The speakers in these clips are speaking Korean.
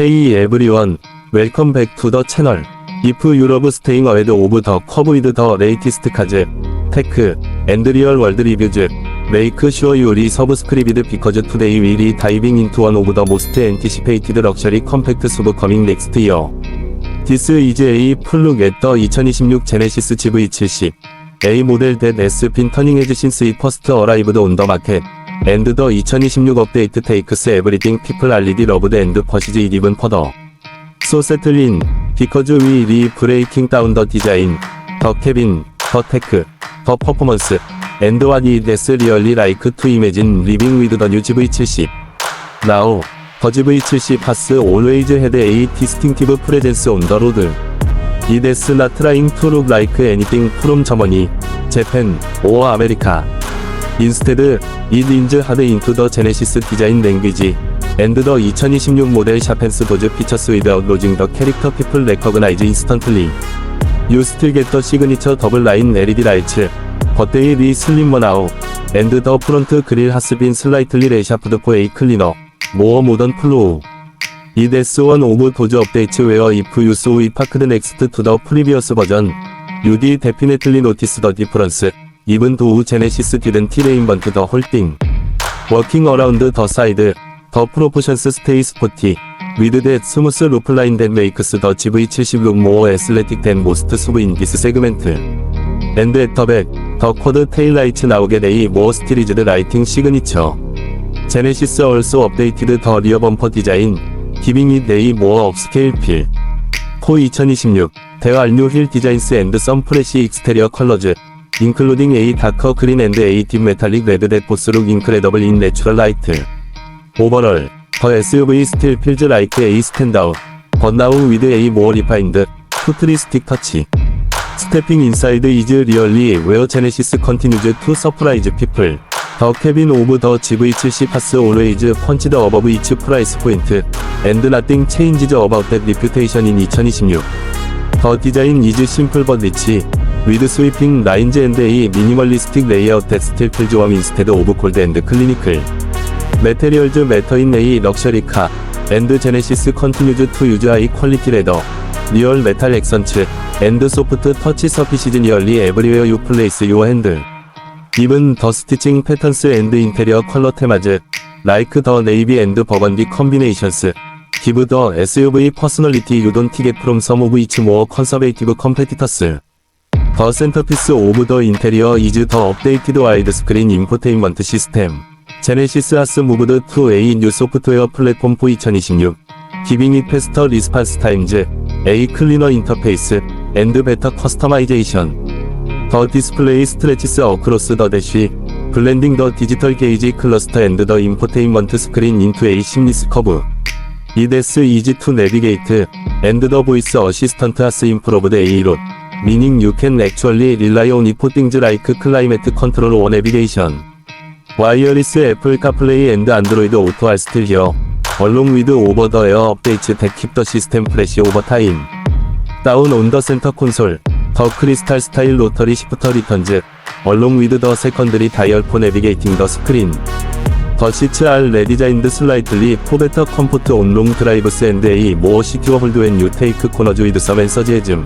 Hey everyone, welcome back to the channel. If you love staying ahead of the curve with the latest cars, tech, and real world reviews, make sure you resubscribe because today we are diving into one of the most anticipated luxury compact SUV coming next year. This is a look at the 2026 Genesis GV70. A model that has been turning edge since it first arrived on the market. And the 2026 update takes everything people already loved and pushes it even further. So settle in, because we re breaking down the design, the cabin, the tech, the performance, and what it is really like to imagine living with the new GV70. Now, the GV70 has always had a distinctive presence on the road. It is not trying to look like anything from Germany, Japan, or America. Instead, it leans hard into the Genesis design language, and the 2026 model sharpens those features without losing the character people recognize instantly. You still get the signature double line LED lights, but they be slimmer now, and the front grille has been slightly resharpened for a cleaner, more modern flow. It is one of those updates where if you saw it parked next to the previous version, you'd definitely notice the difference, though Genesis didn't reinvent the whole thing. Walking around the side, the proportions stay sporty, with that smooth roofline that makes the GV70 look more athletic than most SUV in this segment. And at the back, the quad taillights now get a more stylized lighting signature. Genesis also updated the rear bumper design, giving it a more upscale feel. For 2026, there are new hill designs and some fresh exterior colors, including a darker green and a deep metallic red that both look incredible in natural light. Overall, the SUV still feels like a standout, but now with a more refined, futuristic touch. Stepping inside is really where Genesis continues to surprise people. The cabin of the GV70 has always punched above its price point, and nothing changes about that reputation in 2026. The design is simple but rich, sweeping lines and a minimalistic layout that still feels warm instead of cold and clinical. Materials matter in a luxury car, and Genesis continues to use high quality leather, real metal accents, and soft touch surfaces nearly everywhere you place your hand. Even the stitching patterns and interior color themes, like the navy and burgundy combinations, give the SUV personality you don't get from some of its more conservative competitors. The centerpiece of the interior is the updated widescreen infotainment system. Genesis has moved to a new software platform for 2026, giving it faster response times, a cleaner interface, and better customization. The display stretches across the dash, blending the digital gauge cluster and the infotainment screen into a seamless curve. It is easy to navigate, and the voice assistant has improved a lot, meaning you can actually rely on for things like climate control or navigation. Wireless Apple CarPlay and Android Auto are still here, along with over-the-air updates that keep the system fresh over time. Down on the center console, the crystal style rotary shifter returns, along with the secondary dial for navigating the screen. The seats are redesigned slightly for better comfort on long drives and a more secure hold when you take corners with some enthusiasm.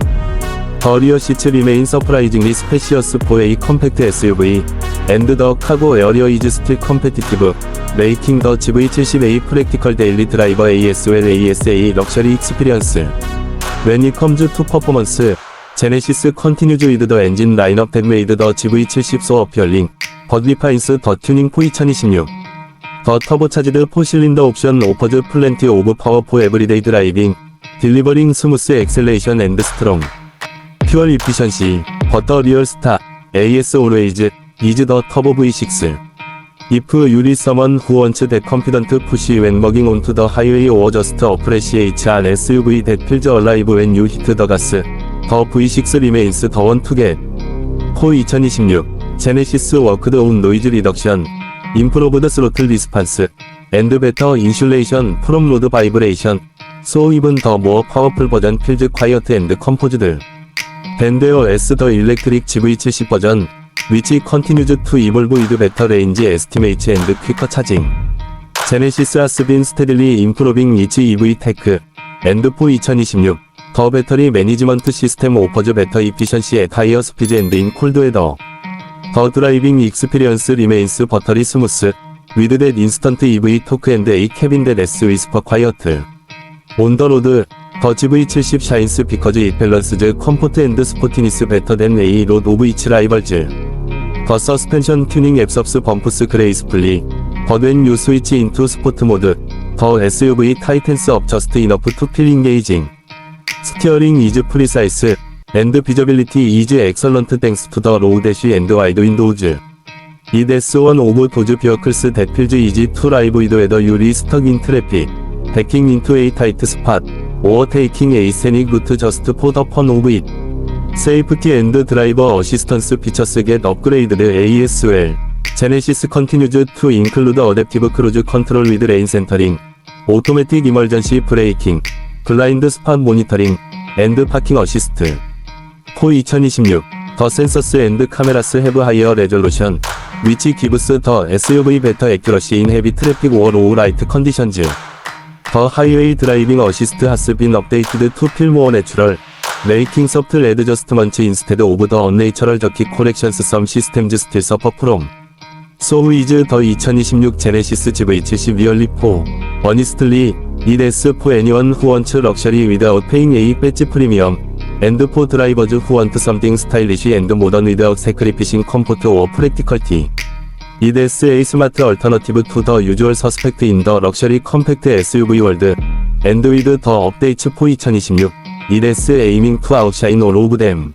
The rear seats remain surprisingly spacious for a compact SUV, and the cargo area is still competitive, making the GV70 a practical daily driver as well as a luxury experience. When it comes to performance, Genesis continues with the engine lineup that made the GV70 so appealing, but refines the tuning for 2026. The turbocharged 4-cylinder option offers plenty of power for everyday but the real star, AS always, is the Turbo V6. If you're someone who wants that confident push when mugging onto the highway or just appreciates an SUV that feels alive when you hit the gas, the V6 remains the one to get. For 2026, Genesis worked on noise reduction, improved throttle response, and better insulation from road vibration, so even the more powerful version feels quiet and composed. 밴데어 S 더 일렉트릭 GV70 버전, continues to evolve with better range estimates and quicker charging. 제네시스 하스빈 스테딜리 임프로빙 이츠 EV 테크. 엔드포 2026 더 배터리 매니지먼트 시스템 오퍼즈 베터 이피션시 타이어 스피드 앤드 인 콜드 웨더. 더 드라이빙 익스피리언스 리메인스 버터리 스무스. 위드 댓 인스턴트 EV 토크 앤드 에이 캐빈 댓 S 위스퍼 콰이어트 온더로드 더 GV70 샤인스 비커즈 이 밸런스즈 컴포트 앤드 스포티니스 베터 댄 A 로드 오브 이츠 라이벌즈. 더 서스펜션 튜닝 앱섭스 범프스 그레이스플리. 버드앤 유 스위치 인투 스포트 모드. 더 SUV 타이텐스 업 저스트 이너프 투필 인게이징. 스티어링 이즈 프리사이스. 앤드 비저빌리티 이즈 엑설런트 땡스 투 더 로우 대쉬 앤드 와이드 윈도우즈. 이데스 원 오브 도즈 비어클스 데필즈 이지 투 라이브 이드 웨더 유리 스턱 인 트래픽 백킹 인투 에이 타이트 스팟 오어테이킹 에이 세닉 루트 저스트 포더펀 오브 잇 세이프티 앤드 드라이버 어시스턴스 피처스 겟 업그레이드드 ASL 제네시스 컨티뉴즈 투 인클루드 어댑티브 크루즈 컨트롤 위드 레인 센터링 오토매틱 이멀전시 브레이킹 블라인드 스팟 모니터링 앤드 파킹 어시스트 코2026 더 센서스 앤드 카메라스 해브 하이어 레졸루션 위치 기브스 더 SUV 베터 액큐러시 인 헤비 트래픽 워 로우 라이트 컨디션즈 더 하이웨이 드라이빙 어시스트 하스 빈 업데이트드 투 필모어 내추럴 메이킹 서프트 레드 저스트먼츠 인스테드 오브 더 언네이처럴 저키 코렉션스 썸 시스템즈 스틸 서 퍼 프롬 소우 이즈 더 2026 제네시스 GV70 리얼리 4 어니스틀리 이데스 포 애니원 후원츠 럭셔리 위드아웃 페잉 에이 배지 프리미엄 앤드 포 드라이버즈 후원트 썸띵 스타일리시 앤드 모던 위드아웃 세크리피싱 컴포트 오 프랙티컬티 이데스 에이 스마트 얼터너티브 투더 유주얼 서스펙트 인더 럭셔리 컴팩트 SUV 월드 앤드 위드 더 업데이츠 포2026 이데스 에이밍 투 아웃샤인 올 오브 댐